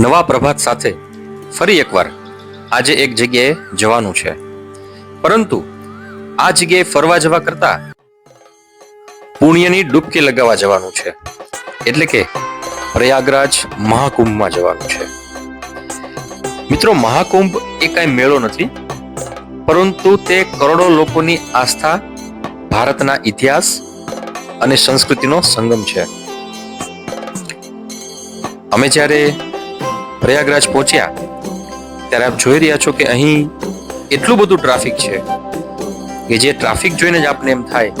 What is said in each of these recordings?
નવા પ્રભાત સાથે ફરી એકવાર આજે એક જગ્યાએ જવાનું છે. પરંતુ આ જગ્યાએ ફરવા જવા કરતા પુણ્યની ડૂબકી લગાવવા જવાનું છે. એટલે કે પ્રયાગરાજ મહાકુંભમાં જવાનું છે. મિત્રો, મહાકુંભ એ કાંઈ મેળો નથી, પરંતુ તે કરોડો લોકોની આસ્થા, ભારતના ઇતિહાસ અને સંસ્કૃતિનો સંગમ છે. અમે જ્યારે પ્રયાગરાજ પહોંચ્યા, ત્યારે આપ જોઈ રહ્યા છો કે અહીં એટલું બધું ટ્રાફિક છે કે જે ટ્રાફિક જોઈને જ આપને એમ થાય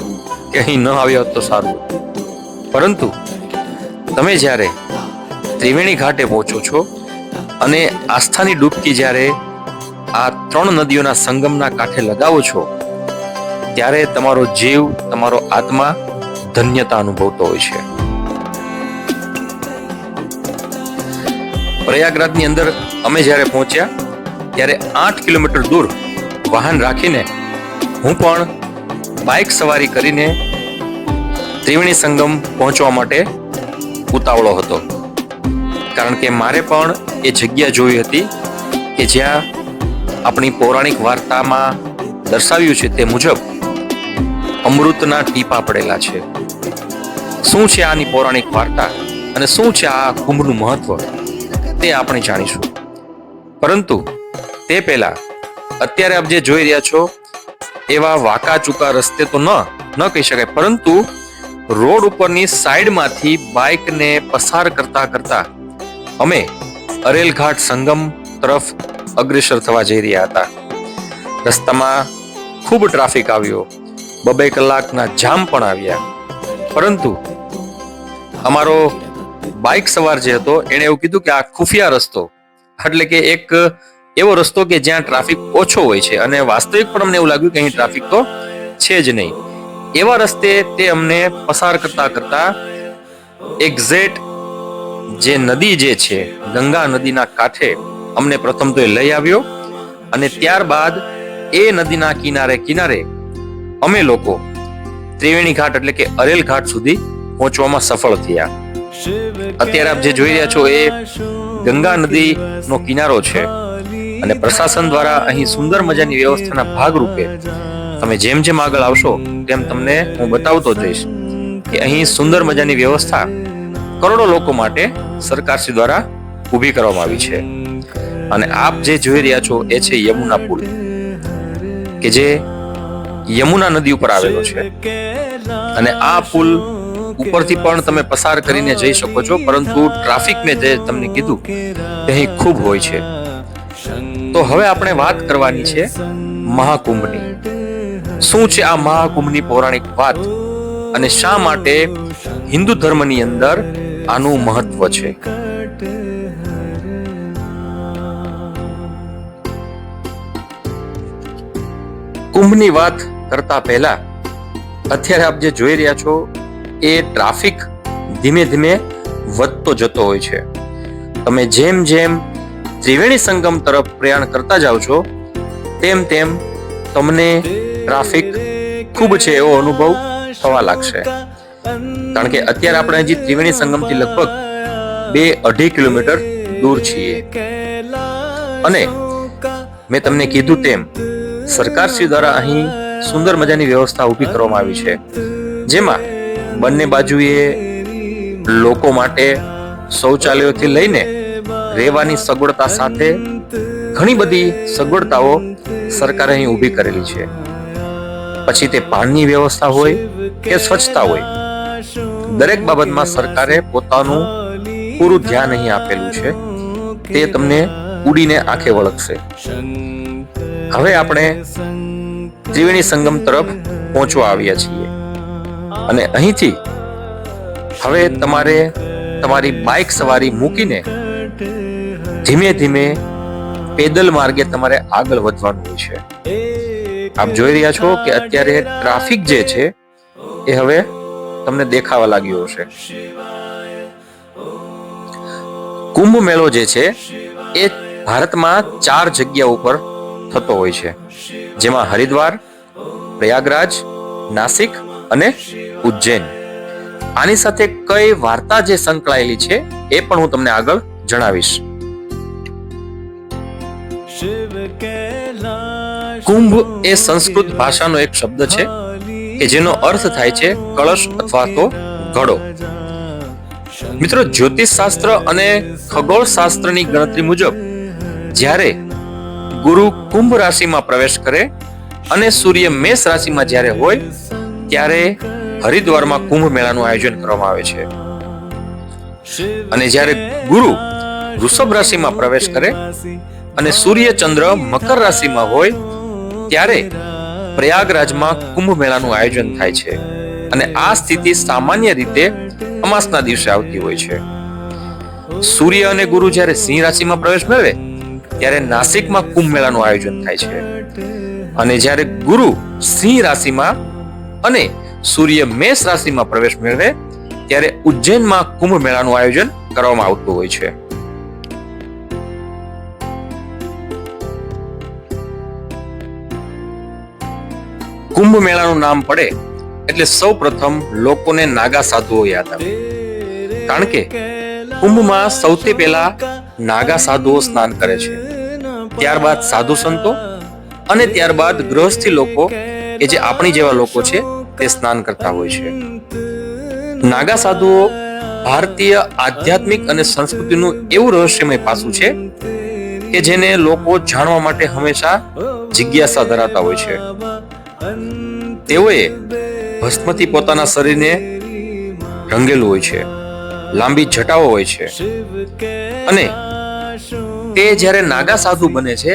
કે અહીં ન આવ્યા હોત તો સારું પરંતુ તમે જ્યારે ત્રિવેણી ઘાટે પહોંચો છો અને આસ્થાની ડૂબકી જ્યારે આ ત્રણ નદીઓના સંગમના કાંઠે લગાવો છો, ત્યારે તમારો જીવ, તમારો આત્મા ધન્યતા અનુભવતો હોય છે. પ્રયાગરાજની અંદર અમે જ્યારે પહોંચ્યા, ત્યારે આઠ કિલોમીટર દૂર વાહન રાખીને હું પણ બાઇક સવારી કરીને ત્રિવેણી સંગમ પહોંચવા માટે ઉતાવળો હતો. કારણ કે મારે પણ એ જગ્યા જોઈ હતી કે જ્યાં આપણી પૌરાણિક વાર્તામાં દર્શાવ્યું છે તે મુજબ અમૃતના ટીપા પડેલા છે. શું છે આની પૌરાણિક વાર્તા અને શું છે આ કુંભનું મહત્વ? તે આપણે જાણીશું. પરંતુ તે પહેલા અત્યારે આપ જે જોઈ રહ્યા છો, એવા વાકા ચૂકા રસ્તે તો ન ન કહી શકાય. પરંતુ રોડ ઉપરની સાઈડમાંથી બાઇકને પસાર કરતા કરતા અમે અરેલઘાટ સંગમ તરફ અગ્રેસર થવા જઈ રહ્યા હતા. રસ્તામાં ખૂબ ટ્રાફિક આવ્યો. બબે કલાકના જામ પણ આવ્યા. પરંતુ અમારો બાઇક સવાર જે હતો, એણે એવું કીધું કે આ ખુફિયા રસ્તો. એટલે કે એક એવો રસ્તો કે જ્યાં ટ્રાફિક ઓછો હોય છે. અને વાસ્તવિક પણ અમને એવું લાગ્યું કે અહીં ટ્રાફિક તો છે જ નહીં. એવા રસ્તે તે અમને પસાર કરતા કરતા એક્ઝેટ જે નદી જે છે, ગંગા નદીના કાંઠે અમને પ્રથમ તો એ લઈ આવ્યો. અને ત્યારબાદ એ નદીના કિનારે કિનારે અમે લોકો ત્રિવેણી ઘાટ એટલે કે અરેલ ઘાટ સુધી પહોંચવામાં સફળ થયા. અત્યારે આપ જે જોઈ રહ્યા છો એ ગંગા નદીનો કિનારો છે અને પ્રશાસન દ્વારા અહીં સુંદર મજાની વ્યવસ્થાના ભાગરૂપે તમે જેમ જેમ આગળ આવશો, તેમ તમને હું બતાવતો જઈશ કે અહીં સુંદર મજાની વ્યવસ્થા કરોડો લોકો માટે સરકારશ્રી દ્વારા ઊભી કરવામાં આવી છે. અને આપ જે જોઈ રહ્યા છો એ છે યમુના પુલ, કે જે યમુના નદી ઉપર આવેલો છે. અને આ પુલ ઉપરથી પણ તમે પસાર કરીને જઈ શકો છો, પરંતુ ટ્રાફિક મેં જે તમને કીધું તે અહીં ખૂબ હોય છે. તો હવે આપણે વાત કરવાની છે મહાકુંભની. શું છે આ મહાકુંભની પૌરાણિક વાત? અને શા માટે હિન્દુ ધર્મની અંદર આનું મહત્વ છે? કુંભની વાત કરતા પહેલા અત્યારે આપ જે જોઈ રહ્યા છો એ ટ્રાફિક ધીમે ધીમે વધતો જતો હોય છે. તમે જેમ જેમ ત્રિવેણી સંગમ તરફ પ્રયાણ કરતા જાઓ છો, તેમ તેમ તમને ટ્રાફિક ખૂબ છે એવો અનુભવ થવા લાગશે. કારણ કે અત્યારે આપણે હજી ત્રિવેણી સંગમથી લગભગ બે અઢી કિલોમીટર દૂર છીએ. અને મેં તમને કીધું તેમ, સરકારશ્રી દ્વારા અહીં સુંદર મજાની વ્યવસ્થા ઊભી કરવામાં આવી છે. જેમાં બંને બાજુએ લોકો માટે શૌચાલયોથી લઈને રહેવાની સગવડતા સાથે ઘણી બધી સગવડતાઓ સરકારે અહીં ઊભી કરેલી છે. પછી તે પાણીની વ્યવસ્થા હોય કે સ્વચ્છતા હોય, દરેક બાબતમાં સરકારે પોતાનું પૂરું ધ્યાન અહીં આપેલું છે. તે તમને ઉડીને આંખે વળગશે. હવે આપણે ત્રિવેણી સંગમ તરફ પહોંચવા આવ્યા છીએ. અને અહીંથી હવે તમારે તમારી બાઇક સવારી મૂકીને ધીમે ધીમે પેદલ માર્ગે તમારે આગળ વધવાનું છે. આપ જોઈ રહ્યા છો કે અત્યારે ટ્રાફિક જે છે, એ હવે તમને દેખાવા લાગ્યો હશે. કુંભ મેળો જે છે, એ ભારતમાં ચાર જગ્યા ઉપર થતો હોય છે. જેમાં હરિદ્વાર, પ્રયાગરાજ, નાસિક અને ઉજ્જૈન. આની સાથે કઈ વાર્તા જે સંકળાયેલી છે એ પણ હું તમને આગળ જણાવીશ. કુંભ એ સંસ્કૃત ભાષાનો એક શબ્દ છે કે જેનો અર્થ થાય છે કળશ અથવા તો ઘડો. મિત્રો જ્યોતિષ શાસ્ત્ર અને ખગોળ શાસ્ત્રની ગણતરી મુજબ જ્યારે ગુરુ કુંભ રાશિમાં પ્રવેશ કરે અને સૂર્ય મેષ રાશિમાં જ્યારે હોય ત્યારે હરિદ્વારમાં કુંભ મેળાનું આયોજન કરવામાં આવે છે. અને જ્યારે ગુરુ વૃષભ રાશિમાં પ્રવેશ કરે અને સૂર્ય ચંદ્ર મકર રાશિમાં હોય, ત્યારે પ્રયાગરાજમાં કુંભ મેળાનું આયોજન થાય છે. અને આ સ્થિતિ સામાન્ય રીતે અમાસના દિવસે આવતી હોય છે. સૂર્ય અને ગુરુ જ્યારે સિંહ રાશિમાં પ્રવેશ મેળવે, ત્યારે નાસિકમાં કુંભ મેળાનું આયોજન થાય છે. અને જ્યારે ગુરુ સિંહ રાશિમાં અને સૂર્ય મેષ રાશિમાં પ્રવેશ મેળવે, ત્યારે ઉજ્જૈનમાં કુંભ મેળાનું આયોજન કરવામાં આવતું હોય છે. કુંભ મેળાનું નામ પડે એટલે સૌ પ્રથમ લોકોને નાગા સાધુઓ યાદ આવે. કારણ કે કુંભમાં સૌથી પહેલા નાગા સાધુઓ સ્નાન કરે છે. ત્યારબાદ સાધુ સંતો અને ત્યારબાદ ગૃહસ્થી લોકો કે જે આપણી જેવા લોકો છે તે સ્નાન કરતા હોય છે. નાગા સાધુઓ ભારતીય આધ્યાત્મિક અને સંસ્કૃતિનું એવું રહસ્યમય પાસું છે કે જેને લોકો જાણવા માટે હંમેશા જિજ્ઞાસા ધરાવતા હોય છે. તેઓએ ભસ્મથી પોતાના શરીરને રંગેલું હોય છે, લાંબી જટાઓ હોય છે. અને તે જ્યારે નાગા સાધુ બને છે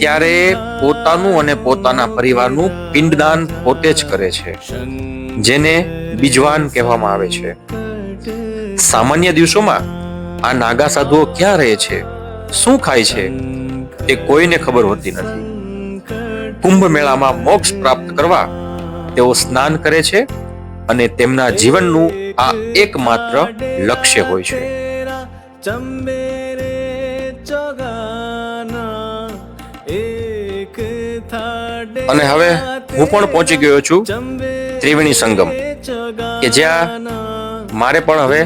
ત્યારે પોતાનું અને પોતાના પરિવારનું પિંડદાન પોતે જ કરે છે, જેને બીજવાન કહેવામાં આવે છે. સામાન્ય દિવસોમાં આ નાગા સાધુઓ ક્યાં રહે છે? શું ખાય છે? તે કોઈને ખબર હોતી નથી. કુંભ મેળામાં મોક્ષ પ્રાપ્ત કરવા તેઓ સ્નાન કરે છે અને તેમના જીવનનું આ એકમાત્ર લક્ષ્ય હોય છે. અને હવે હું પણ પહોંચી ગયો છું ત્રિવેણી સંગમ, કે જ્યાં મારે પણ હવે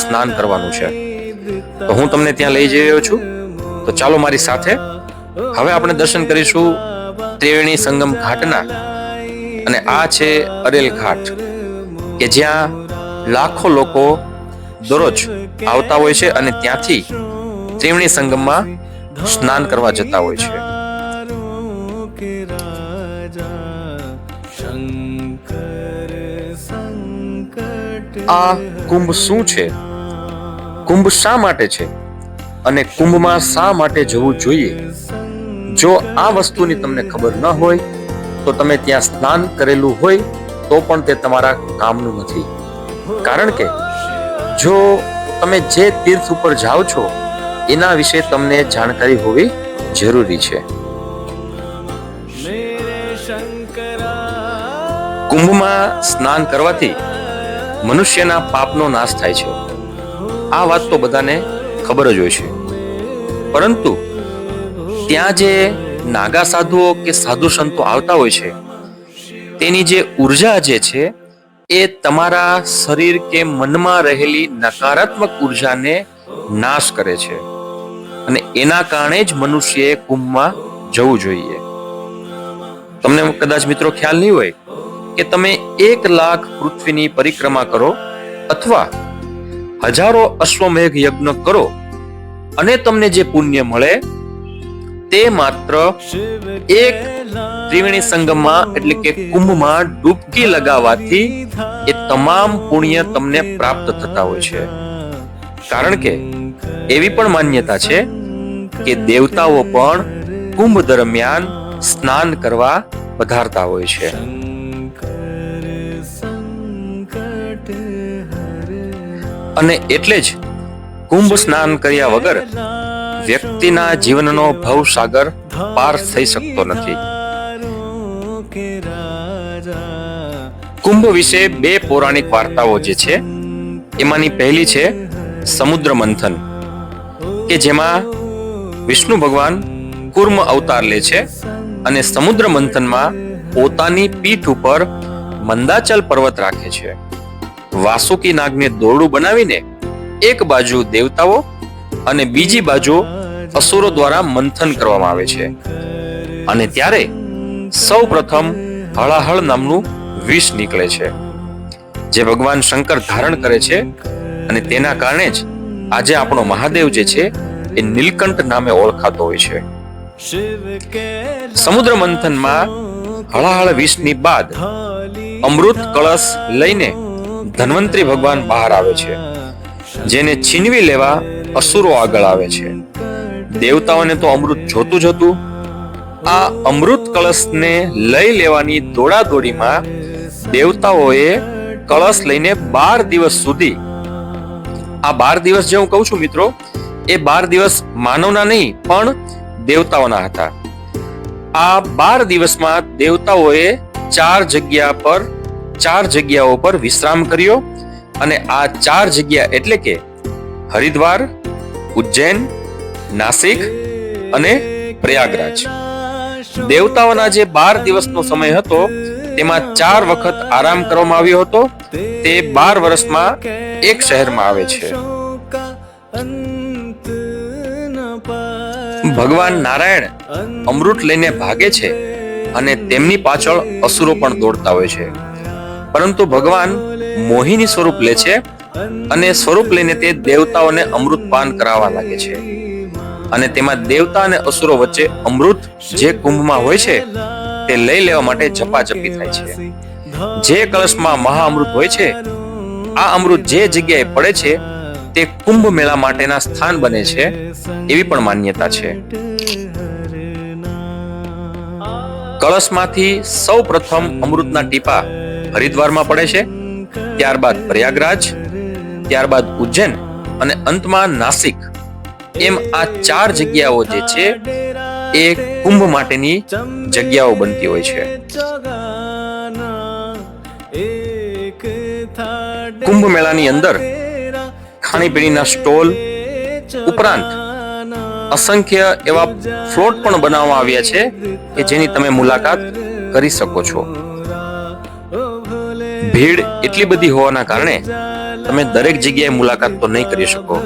સ્નાન કરવાનું છે. તો હું તમને ત્યાં લઈ જઈ રહ્યો છું. તો ચાલો મારી સાથે હવે આપણે દર્શન કરીશું ત્રિવેણી સંગમ ઘાટના. અને આ છે અરેલ ઘાટ, કે જ્યાં લાખો લોકો દરરોજ આવતા હોય છે અને ત્યાંથી ત્રિવેણી સંગમમાં સ્નાન કરવા જતા હોય છે. આ કુંભ શું છે? કુંભ શા માટે છે? અને કુંભમાં શા માટે જવું જોઈએ? જો આ વસ્તુની તમને ખબર ન હોય, તો તમે ત્યાં સ્નાન કરેલું હોય, તો પણ તે તમારા કામનું નથી. કારણ કે, જો તમે જે તીર્થ ઉપર જાઓ છો, એના વિશે તમને જાણકારી હોવી જરૂરી છે. કુંભમાં સ્નાન કરવાથી મનુષ્યના પાપનો નાશ થાય છે. આ વાત તો બધાને ખબર જ હોય છે. પરંતુ ત્યાં જે નાગા સાધુઓ કે સાધુ સંતો આવતા હોય છે, તેની જે ઊર્જા જે છે, એ તમારા શરીર કે મનમાં રહેલી નકારાત્મક ઉર્જાને નાશ કરે છે. અને એના કારણે જ મનુષ્યએ કુંભમાં જવું જોઈએ. તમને કદાચ મિત્રો ખ્યાલ નહીં હોય કે તમે એક લાખ પૃથ્વીની પરિક્રમા કરો અથવા હજારો અશ્વમેઘ યજ્ઞ કરો અને તમને જે પુણ્ય મળે તે માત્ર એક ત્રિવેણી સંગમમાં, એટલે કે કુંભમાં ડૂબકી લગાવવાથી એ તમામ પુણ્ય તમને પ્રાપ્ત થતા હોય છે. કારણ કે એવી પણ માન્યતા છે કે દેવતાઓ પણ કુંભ દરમિયાન સ્નાન કરવા પધારતા હોય છે. અને એટલે જ કુંભ સ્નાન કર્યા વગર વ્યક્તિના જીવનનો ભવસાગર પાર થઈ શકતો નથી. કુંભ વિશે બે પૌરાણિક વાર્તાઓ જે છે, એમાંની પહેલી છે સમુદ્ર મંથન, કે જેમાં વિષ્ણુ ભગવાન કુર્મ અવતાર લે છે અને સમુદ્ર મંથનમાં પોતાની પીઠ ઉપર મંદાચલ પર્વત રાખે છે. વાસુકી નાગને દોરડું બનાવીને એક બાજુ દેવતાઓ અને બીજી બાજુ અસુરો દ્વારા મંથન કરવામાં આવે છે. અને ત્યારે સૌ પ્રથમ હળાહળ નામનું વિષ નીકળે છે, જે ભગવાન શંકર ધારણ કરે છે અને તેના કારણે જ આજે આપણો મહાદેવ જે છે એ નીલકંઠ નામે ઓળખાતો હોય છે. સમુદ્ર મંથનમાં હળાહળ વિષની બાદ અમૃત કળશ લઈને ધન્વંતરી ભગવાન બહાર આવે છે, જેને છીનવી લેવા અસુરો આગળ આવે છે. દેવતાઓને તો અમૃત જોતું જ હતું. આ અમૃત કળશને લઈ લેવાની દોડાદોડીમાં દેવતાઓએ કળશ લઈને બાર દિવસ સુધી, આ બાર દિવસ જે હું કહું છું મિત્રો, એ બાર દિવસ માનવના નહીં, પણ દેવતાઓના હતા. આ બાર દિવસમાં દેવતાઓએ ચાર જગ્યા પર ચાર જગ્યાઓ પર વિશ્રામ કર્યો અને આ ચાર જગ્યા એટલે કે હરિદ્વાર, ઉજ્જૈન, નાસિક અને પ્રયાગરાજ. દેવતાઓના જે બાર દિવસનો સમય હતો, તેમાં ચાર વખત આરામ કરવામાં આવ્યો હતો. તે બાર વર્ષમાં એક શહેરમાં આવે છે. ભગવાન નારાયણ અમૃત લઈને ભાગે છે અને તેમની પાછળ અસુરો પણ દોડતા હોય છે. પરંતુ ભગવાન મોહિની સ્વરૂપ લે છે અને સ્વરૂપ લઈને તે દેવતાઓને અમૃત પાન કરાવવા લાગે છે. અને તેમાં દેવતા અને અસુરો વચ્ચે અમૃત જે કુંભમાં હોય છે, તે લઈ લેવા માટે ઝપાઝપી થાય છે. જે કળશમાં મહાઅમૃત હોય છે, આ અમૃત જે જગ્યાએ પડે છે, તે કુંભ મેળા માટેના સ્થાન બને છે, એવી પણ માન્યતા છે. કળશમાંથી સૌ પ્રથમ અમૃતના ટીપા હરિદ્વારમાં પડે છે. ત્યારબાદ પ્રયાગરાજ, ત્યારબાદ ઉજ્જૈન અને અંતમાં નાસિક. એમ આ ચાર જગ્યાઓ જે છે, એ કુંભ માટેની જગ્યાઓ બનતી હોય છે. કુંભ મેળાની અંદર ખાણીપીણીના સ્ટોલ ઉપરાંત અસંખ્ય એવા ફ્લોટ પણ બનાવવામાં આવ્યા છે કે જેની તમે મુલાકાત કરી શકો છો. ભીડ એટલી બધી હોવાના કારણે તમે દરેક જગ્યાએ મુલાકાત તો નહીં કરી શકો.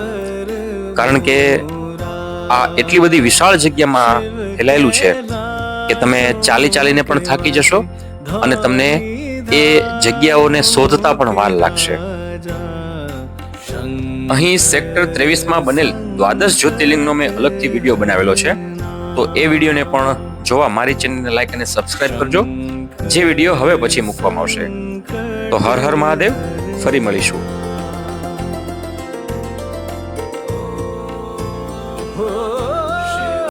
કારણ કે આ એટલી બધી વિશાળ જગ્યામાં ફેલાયેલું છે કે તમે ચાલી ચાલીને પણ થાકી જશો અને તમને એ જગ્યાઓને શોધતા પણ વાર લાગશે. અહીં સેક્ટર ત્રેવીસમાં બનેલ દ્વાદશ જ્યોતિર્લિંગનો મેં અલગથી વીડિયો બનાવેલો છે. તો એ વિડીયોને પણ જોવા મારી ચેનલને લાઈક અને સબસ્ક્રાઇબ કરજો. જે વીડિયો હવે પછી મૂકવામાં આવશે. તો હર હર મહાદેવ ફરી મળીશું.